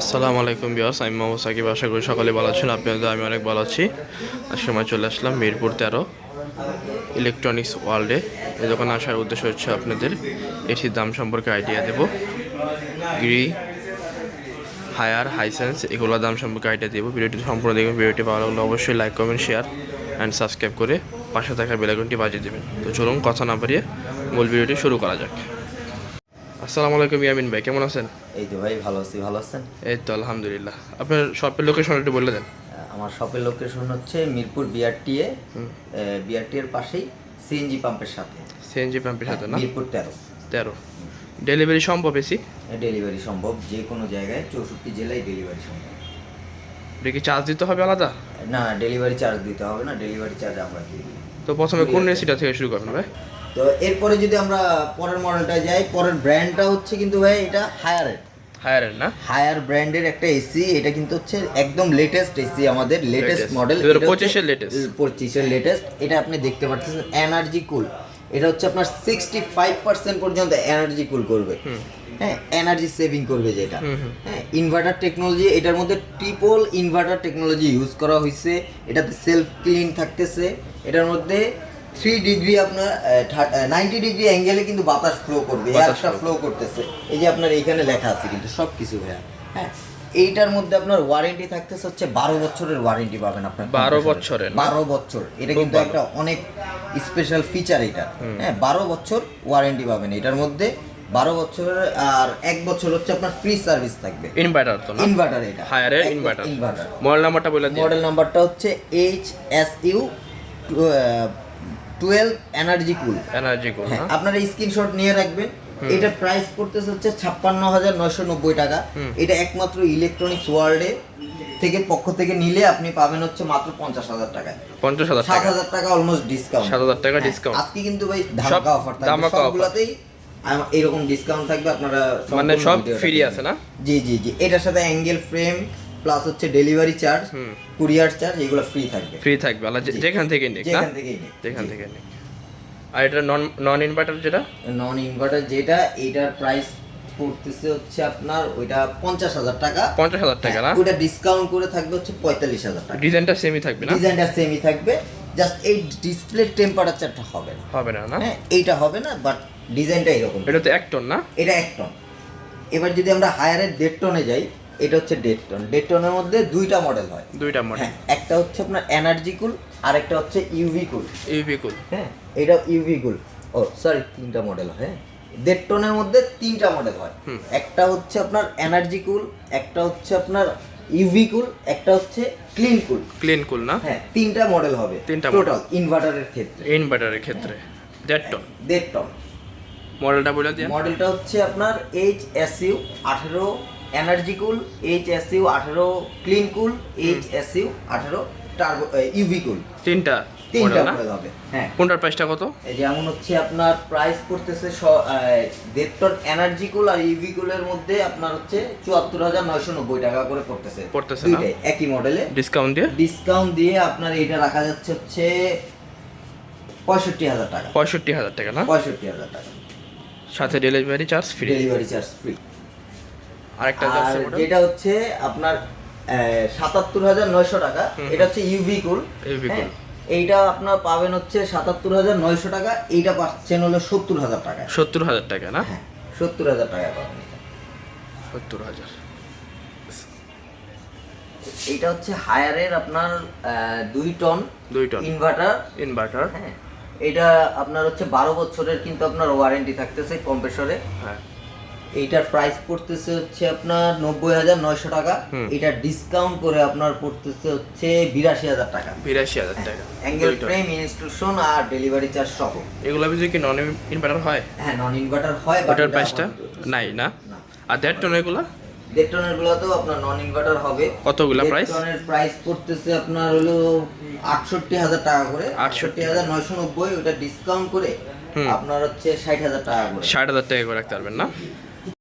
আসসালামু আলাইকুম বিয়াস আমি মোহাম্মদ সাকিব। আশা করি সকলে ভালো আছেন আপনাদের আমি অনেক ভালো আছি। সময় চলে আসলাম মিরপুর তেরো ইলেকট্রনিক্স ওয়ার্ল্ডে। এই দোকানে আসার উদ্দেশ্য হচ্ছে আপনাদের এটির দাম সম্পর্কে আইডিয়া দেব। গ্রি হায়ার হাইসেন্স এগুলোর দাম সম্পর্কে আইডিয়া দেবো। ভিডিওটি সম্পূর্ণ দেখবেন, ভিডিওটি ভালো লাগলে অবশ্যই like comment share and subscribe করে পাশে থাকা বেলাইকনটি বাজিয়ে দেবেন। তো চলুন, কথা না বাড়িয়ে মূল ভিডিওটি শুরু করা যাক। আসসালামু আলাইকুম ইয়ামিন ভাই কেমন আছেন? এই তো ভাই ভালো আছি। ভালো আছেন? এই তো আলহামদুলিল্লাহ। আপনার শপের লোকেশন একটু বলে দেন। আমার শপের লোকেশন হচ্ছে মিরপুর বিআরটিএ বিআরটি এর পাশেই সিএনজি পাম্পের সাথে। সিএনজি পাম্পের সাথে না? মিরপুর তেরো। তেরো। ডেলিভারি সম্ভব এসি ডেলিভারি সম্ভব। যে কোনো জায়গায় চৌষট্টি জেলায় ডেলিভারি সম্ভব। এটা কি চার্জ দিতে হবে আলাদা? না ডেলিভারি চার্জ দিতে হবে না। ডেলিভারি চার্জ আমরা দিই। তো প্রথমে কোন এসিটা থেকে শুরু করবেন ভাই? তো এরপরে যদি আমরা পরের মডেলটা যাই পরের ব্র্যান্ডটা হচ্ছে কিন্তু ভাই এটা হায়ারের হায়ার না? হায়ার ব্র্যান্ডের একটা এসি এটা কিন্তু হচ্ছে একদম লেটেস্ট এসি আমাদের লেটেস্ট মডেল 2025 এর latest। পঁচিশের লেটেস্ট এটা আপনি দেখতে পাচ্ছেন এনার্জি কুল এটা হচ্ছে আপনার সিক্সটি ফাইভ পার্সেন্ট পর্যন্ত এনার্জি কুল করবে। হ্যাঁ এনার্জি সেভিং করবে যেটা। হ্যাঁ ইনভার্টার টেকনোলজি এটার মধ্যে ট্রিপল ইনভার্টার টেকনোলজি ইউজ করা হয়েছে এটাতে সেলফ ক্লিন থাকতেছে। এটার মধ্যে থ্রি ডিগ্রি আপনার নাইনটি ডিগ্রি অ্যাঙ্গেলে কিন্তু বাতাস ফ্লো করবে এয়ারটা ফ্লো করতেছে। এই যে আপনার এইখানে লেখা আছে কিন্তু সব কিছু ভাইয়া হ্যাঁ? এইটার মধ্যে আপনার ওয়ারেন্টি থাকতেছে হচ্ছে বারো বছরের ওয়ারেন্টি পাবেন আপনার 12 বছরের বারো বছর। এটা কিন্তু একটা অনেক স্পেশাল ফিচার এটা। হ্যাঁ বারো বছর ওয়ারেন্টি পাবেন এটার মধ্যে। বারো বছরের আর এক বছর হচ্ছে আপনার ফ্রি সার্ভিস থাকবে। ইনভার্টার তো ইনভার্টার এটা। হায়ারের ইনভার্টার ইনভার্টার মডেল নাম্বারটা বলে মডেল নাম্বারটা হচ্ছে H S U twelve energy cool energy হ্যাঁ আপনারা স্ক্রিনশট নিয়ে রাখবেন। এটা প্রাইস পড়তেছে হচ্ছে ছাপ্পান্ন হাজার নয়শো নব্বই টাকা। এটা একমাত্র ইলেকট্রনিক্স ওয়ার্ল্ডে থেকে পক্ষ থেকে নিলে আপনি পাবেন হচ্ছে মাত্র পঞ্চাশ হাজার টাকায়। পঞ্চাশ হাজার সাত হাজার টাকা অলমোস্ট ডিসকাউন্ট সাত হাজার টাকা ডিসকাউন্ট আজকে কিন্তু ভাই ধামাকা অফার থাকবে। সবগুলাতেই এরকম ডিসকাউন্ট থাকবে আপনারা মানে সব ফ্রি আছে না? জি জি জি। এটার সাথে অ্যাঙ্গেল ফ্রেম প্লাস হচ্ছে ডেলিভারি চার্জ কুরিয়ার চার্জ এগুলো ফ্রি থাকবে। ফ্রি থাকবে আলাদা যেখান থেকে নিক না? যেখান থেকেই নিক। যেখান থেকে নিক। আর এটা নন নন ইনভার্টার যেটা? নন ইনভার্টার যেটা এটার প্রাইস পড়তেছে হচ্ছে আপনার ওইটা পঞ্চাশ হাজার টাকা। পঞ্চাশ হাজার টাকা না? ওইটা ডিসকাউন্ট করে থাকবে হচ্ছে পঁয়তাল্লিশ হাজার টাকা। ডিজাইনটা সেমই থাকবে না? ডিজাইনটা সেমই থাকবে জাস্ট এই ডিসপ্লে টেম্পারেচারটা হবে না। হবে না না? হ্যাঁ এইটা হবে না বাট ডিজাইনটা এরকম। এটা তো এক টন না? এটা এক টন এবার যদি আমরা হায়ারের দেড় টনে যাই এটা হচ্ছে দেড় টন দেড় টনের মধ্যে দুইটা মডেল হয়। দুইটা মডেল হ্যাঁ একটা হচ্ছে আপনার এনার্জি কুল আর একটা হচ্ছে ইউভি কুল ইউভি কুল হ্যাঁ এটা ইউভি কুল ও সরি তিনটা মডেল হয় হ্যাঁ। দেড় টনের মধ্যে তিনটা মডেল হয়। একটা হচ্ছে আপনার এনার্জি কুল একটা হচ্ছে আপনার ইউভি কুল একটা হচ্ছে ক্লিন কুল ক্লিন কুল না? হ্যাঁ তিনটা মডেল হবে। তিনটা টোটাল ইনভার্টারের ক্ষেত্রে। ইনভার্টারের ক্ষেত্রে। দেড় টন দেড় টন মডেলটা বলে দিন মডেলটা হচ্ছে আপনার এইচ এস ইউ আঠেরো energy cool H S U আঠেরো clean cool H S U আঠেরো টার্বো ইউভি কুল। তিনটা তিনটা মডেল হবে হ্যাঁ। কোনটার প্রাইসটা কত? এই যেমন হচ্ছে আপনার প্রাইস পড়তেছে স- আহ, দেড় টন এনার্জি কুল আর ইভি কুলের মধ্যে আপনার হচ্ছে চুয়াত্তর হাজার নয়শো নব্বই টাকা করে পড়তেছে। পড়তেছে? দুইটাই একই মডেলে। ডিসকাউন্ট দিয়ে? ডিসকাউন্ট দিয়ে আপনার এটা রাখা যাচ্ছে হচ্ছে পঁয়ষট্টি হাজার টাকা। পঁয়ষট্টি হাজার টাকা না? পঁয়ষট্টি হাজার টাকা। সাথে delivery charge free delivery charge free আরেকটা আর আছে যেটা হচ্ছে আপনার সাতাত্তর হাজার নয়শো টাকা। এটা হচ্ছে ইউভি কুল cool। এইটা আপনার পাবেন হচ্ছে সাতাত্তর হাজার নয়শো টাকা। এইটা পাচ্ছেন হলো সত্তর হাজার টাকা। সত্তর হাজার টাকা না? হ্যাঁ সত্তর হাজার টাকা পাবেন সত্তর হাজার। হচ্ছে হায়ারের আপনার দুই টন দুই টন। ইনভার্টার। ইনভার্টার। হ্যাঁ এটা আপনার হচ্ছে বারো বছরের কিন্তু আপনার ওয়ারেন্টি থাকতেছে কম্প্রেসরে। হ্যাঁ। এইটার প্রাইস পড়তেছে হচ্ছে আপনার নব্বই হাজার নয়শো টাকা। এটা ডিসকাউন্ট করে আপনার পড়তেছে হচ্ছে বিরাশি হাজার টাকা। বিরাশি হাজার টাকা। অ্যাঙ্গেল ফ্রেম ইনস্টলেশন আর ডেলিভারি চার্জ সহ এগুলো যদি কি নন ইনভার্টার হয়? হ্যাঁ নন ইনভার্টার হয় প্রাইসটা নাই না। আর দেড় টন এগুলো? দেড় টনের গুলোতেও আপনার নন ইনভার্টার হবে। কতগুলা প্রাইস টনের প্রাইস পড়তেছে আপনার হলো আটষট্টি হাজার টাকা করে। আটষট্টি। হাজার নয়শো নব্বই ওটা ডিসকাউন্ট করে আপনার হচ্ছে ষাট হাজার টাকা করে। ষাট হাজার টাকা করে রাখতে পারবেন না?